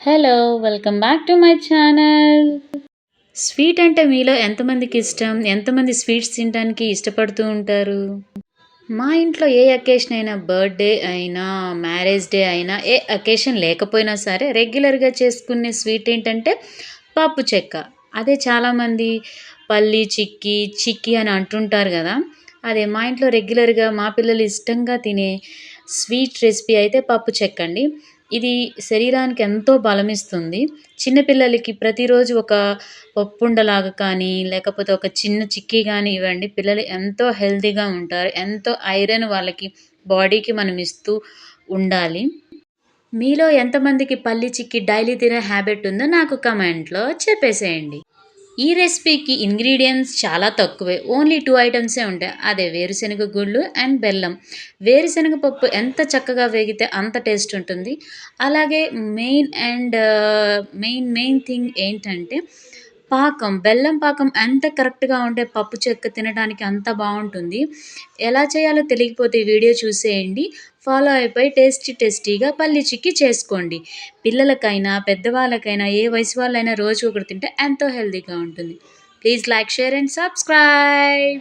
Hello welcome back to my channel sweet అంటే మీలో ఎంతమందికి ఇష్టం? ఎంతమంది స్వీట్స్ తినడానికి ఇష్టపడుతూ ఉంటారు? మా ఇంట్లో ఏ అకేషన్ అయినా బర్త్డే అయినా మ్యారేజ్ డే అయినా ఏ అకేషన్ లేకపోయినా సరే రెగ్యులర్గా చేసుకునే స్వీట్ ఏంటంటే పప్పు చెక్క. అదే చాలామంది పల్లి చిక్కీ చిక్కీ అని అంటుంటారు కదా. అదే మా ఇంట్లో రెగ్యులర్గా మా పిల్లలు ఇష్టంగా తినే స్వీట్ రెసిపీ అయితే పప్పు చెక్క అండి ఇది శరీరానికి ఎంతో బలమిస్తుంది. చిన్నపిల్లలకి ప్రతిరోజు ఒక పప్పుండలాగా కానీ లేకపోతే ఒక చిన్న చిక్కీ కానీ ఇవ్వండి. పిల్లలు ఎంతో హెల్తీగా ఉంటారు. ఎంతో ఐరన్ వాళ్ళకి బాడీకి మనం ఇస్తూ ఉండాలి. మీలో ఎంతమందికి పల్లి చిక్కి డైలీ తినే హ్యాబిట్ ఉందో నాకు కమెంట్లో చెప్పేసేయండి. ఈ రెసిపీకి ఇంగ్రీడియంట్స్ చాలా తక్కువే. ఓన్లీ టూ ఐటమ్సే ఉంటాయి. అదే వేరుశనగ గుళ్ళు అండ్ బెల్లం. వేరుశనగ పప్పు ఎంత చక్కగా వేగితే అంత టేస్ట్ ఉంటుంది. అలాగే main and main main thing ఏంటంటే పాకం. బెల్లం పాకం ఎంత కరెక్ట్గా ఉంటే పప్పు చెక్క తినడానికి అంత బాగుంటుంది. ఎలా చేయాలో తెలియకపోతే వీడియో చూసేయండి. ఫాలో అయిపోయి టేస్టీ టేస్టీగా పల్లి చిక్కి చేసుకోండి. పిల్లలకైనా పెద్దవాళ్ళకైనా ఏ వయసు వాళ్ళైనా రోజు ఒకటి తింటే ఎంతో హెల్తీగా ఉంటుంది. Please like share and subscribe.